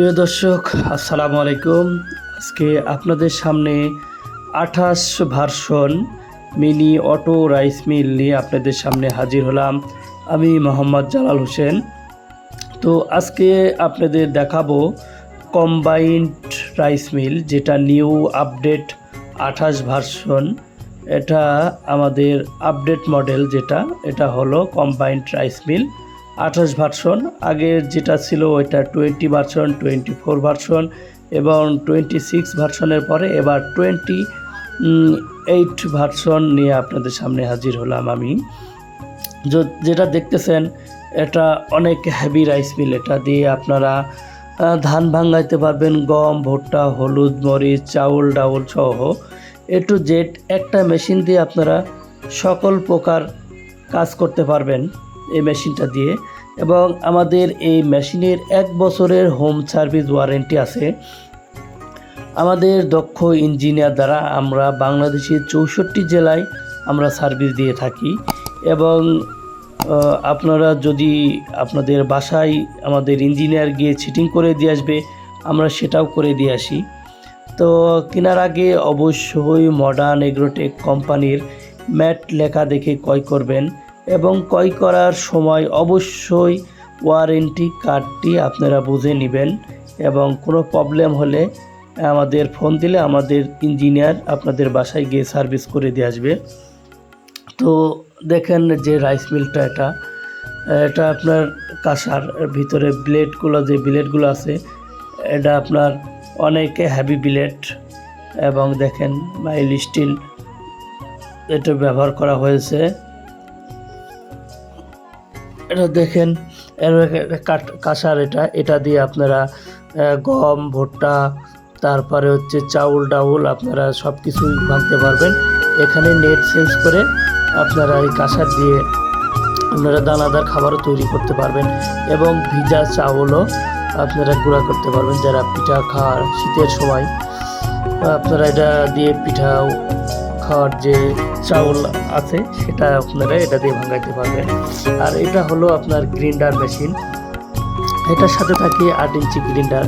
প্রিয় দর্শক, আসসালামু আলাইকুম। আজকে আপনাদের সামনে আঠাশ version mini auto rice mill নিয়ে আপনাদের সামনে হাজির হলাম আমি মোহাম্মদ জালাল হোসেন। তো আজকে আপনাদের দেখাবো কম্বাইন্ড রাইস মিল, যেটা নিউ আপডেট আঠাশ ভার্সন। এটা আমাদের আপডেট মডেল যেটা, এটা হলো কম্বাইন্ড রাইস মিল। আঠাশ ভার্সন আগে যেটা ছিল ওইটা twenty version twenty four version এবং টোয়েন্টি সিক্স ভার্সনের পরে এবার টোয়েন্টি এইট ভার্সন নিয়ে আপনাদের সামনে হাজির হলাম আমি। যেটা দেখতেছেন, এটা অনেক হেভি রাইস মিল এটা দিয়ে আপনারা ধান ভাঙাইতে পারবেন, গম, ভুট্টা, হলুদ, মরিচ, চাউল, ডাউল সহ। এ টু জেড একটা মেশিন দিয়ে আপনারা সকল প্রকার কাজ করতে পারবেন। এই মেশিনটা দিয়ে। এবং আমাদের এই মেশিনের এক বছরের হোম সার্ভিস ওয়ারেন্টি আছে। আমাদের দক্ষ ইঞ্জিনিয়ার দ্বারা আমরা বাংলাদেশের চৌষট্টি জেলায় আমরা সার্ভিস দিয়ে থাকি। এবং আপনারা যদি আপনাদের বাসায় আমাদের ইঞ্জিনিয়ার গিয়ে ছিটিং করে দিয়ে আসবে, আমরা সেটাও করে দিয়ে আসি। তো কেনার আগে অবশ্যই মডার্ন এগ্রোটেক কোম্পানির ম্যাট লেখা দেখে ক্রয় করবেন। এবং ক্রয় করার সময় অবশ্যই ওয়ারেন্টি কার্ডটি আপনারা বুঝে নেবেন এবং কোনো প্রবলেম হলে আমাদের ফোন দিলে আমাদের ইঞ্জিনিয়ার আপনাদের বাসায় গিয়ে সার্ভিস করে দিয়ে আসবে। তো দেখেন যে রাইস মিলটা এটা। এটা আপনার কাঁসার ভিতরে ব্লেডগুলো যে ব্লেডগুলো আছে, এটা আপনার অনেকে হ্যাভি ব্লেড এবং দেখেন মাইল স্টিল এটা ব্যবহার করা হয়েছে। এটা দেখেন কাঁসার এটা। এটা দিয়ে আপনারা গম, ভুট্টা, তারপরে হচ্ছে চাউল ডাউল আপনারা সব কিছুই ভাঙতে পারবেন। এখানে নেট চেঞ্জ করে আপনারা এই কাঁসার দিয়ে আপনারা দানাদার খাবারও তৈরি করতে পারবেন এবং ভিজা চাউলও আপনারা গুঁড়া করতে পারবেন যারা পিঠা খাওয়ার শীতের সময়। আপনারা এটা দিয়ে পিঠাও খাওয়ার যে চাউল আছে, সেটা আপনারা এটা দিয়ে ভাঙাইতে পারবেন। আর এটা হলো আপনার গ্রিন্ডার মেশিন। এটার সাথে থাকে আট ইঞ্চি গ্রিন্ডার।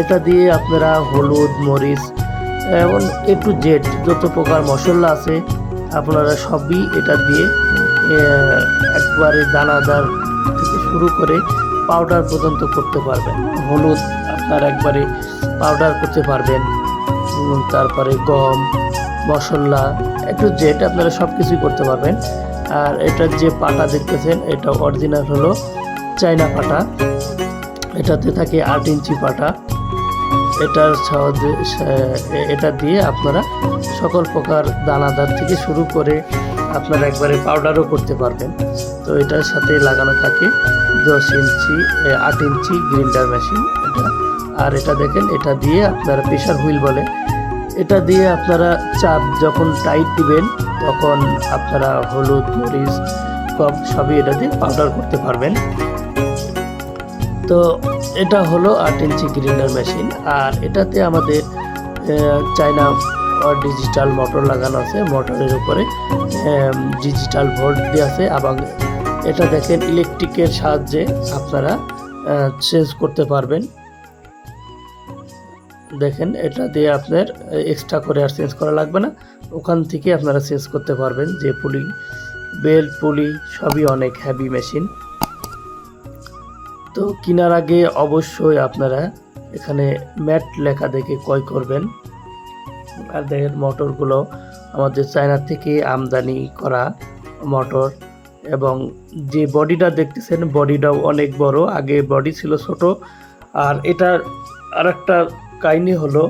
এটা দিয়ে আপনারা হলুদ, মরিচ এবং এ টু জেড যত প্রকার মশলা আছে, আপনারা সবই এটা দিয়ে একবারে দানাদার থেকে শুরু করে পাউডার পর্যন্ত করতে পারবেন। হলুদ আপনার একবারে পাউডার করতে পারবেন। তারপরে গম মশলা, একটু জেট আপনারা সব কিছুই করতে পারবেন। আর এটার যে পাটা দেখতেছেন, এটা অরিজিনাল হলো চাইনা পাটা। এটাতে থাকে আট ইঞ্চি পাটা। এটার সাহায্যে এটা দিয়ে আপনারা সকল প্রকার দানাদার থেকে শুরু করে আপনারা একবারে পাউডারও করতে পারবেন। তো এটার সাথে লাগানো থাকে দশ ইঞ্চি আট ইঞ্চি গ্রিন্ডার মেশিন এটা। আর এটা দেখেন, এটা দিয়ে আপনারা প্রেশার হুইল বলে এটা দিয়ে আপনারা চাপ যখন টাইট দিবেন, তখন আপনারা হলুদ, মরিচ সব সবই এটা দিয়ে পাউডার করতে পারবেন। তো এটা হলো আট ইঞ্চি গ্রিন্ডার মেশিন আর এটাতে আমাদের চায়না ডিজিটাল মোটর লাগানো আছে মোটরের উপরে ডিজিটাল ভোল্ট দিয়ে আছে, এবং এটা দেখেন ইলেকট্রিকের সাহায্যে আপনারা চেঞ্জ করতে পারবেন। দেখেন, এটা দিয়ে আপনার এক্সট্রা করে আর চেঞ্জ করা লাগবে না। ওখান থেকে আপনারা চেঞ্জ করতে পারবেন যে পুলি বেল্ট পুলি, সবই অনেক হ্যাভি মেশিন তো কেনার আগে অবশ্যই আপনারা এখানে ম্যাট লেখা দেখে ক্রয় করবেন। আর দেখেন, মোটরগুলো আমাদের চায়না থেকে আমদানি করা মোটর এবং যে বডিটা দেখতেছেন, বডিটাও অনেক বড়। আগে বডি ছিল ছোট। আর এটা আর একটা কাহিনী হলো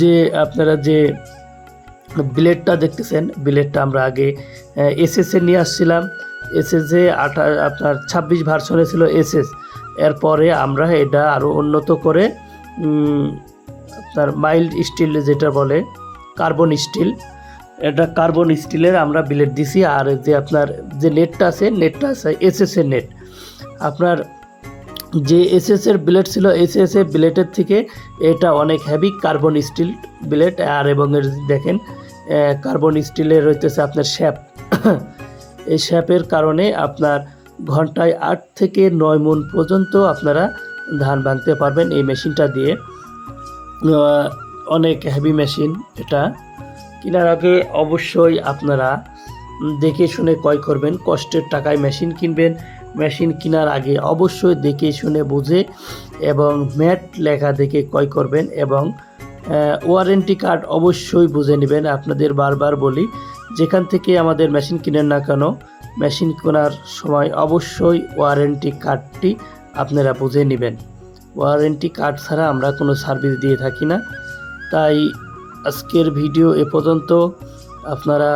যে আপনারা যে ব্লেডটা দেখতেছেন, ব্লেডটা আমরা আগে এসএস এ নিয়ে আসছিলাম। এসএস এ আঠা, আপনার ছাব্বিশ ভার্সনে ছিল এসএস এরপরে আমরা এটা আরও উন্নত করে আপনার মাইল্ড স্টিল যেটা বলে কার্বন স্টিল এটা কার্বন স্টিলের আমরা ব্লেড দিছি। আর যে আপনার যে নেটটা আছে নেটটা আছে এসএস এর নেট আপনার যে এসএস এর ব্লেড ছিল এসএস এর ব্লেডের থেকে এটা অনেক হেভি কার্বন স্টিল ব্লেড আর এবং এর দেখেন কার্বন স্টিলের রইতেছে আপনার শ্যাপ এই শ্যাপের কারণে আপনার ঘন্টায় আট থেকে নয় মন পর্যন্ত আপনারা ধান ভাঙতে পারবেন এই মেশিনটা দিয়ে। অনেক হেভি মেশিন এটা। কেনার আগে অবশ্যই আপনারা দেখে শুনে ক্রয় করবেন, কষ্টের টাকায় মেশিন কিনবেন। মেশিন কেনার আগে অবশ্যই দেখে শুনে বুঝে এবং ম্যাট লেখা দেখে ক্রয় করবেন এবং ওয়ারেন্টি কার্ড অবশ্যই বুঝে নেবেন। আপনাদের বারবার বলি, যেখান থেকে আমাদের মেশিন কিনেন না কেন, মেশিন কেনার সময় অবশ্যই ওয়ারেন্টি কার্ডটি আপনারা বুঝে নেবেন। ওয়ারেন্টি কার্ড ছাড়া আমরা কোনো সার্ভিস দিয়ে থাকি না। তাই আজকের ভিডিও এ পর্যন্ত আপনারা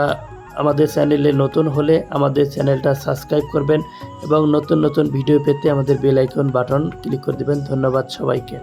আমাদের চ্যানেলে নতুন হলে আমাদের চ্যানেলটা সাবস্ক্রাইব করবেন এবং নতুন নতুন ভিডিও পেতে আমাদের বেল আইকন বাটন ক্লিক করে দেবেন। ধন্যবাদ সবাইকে।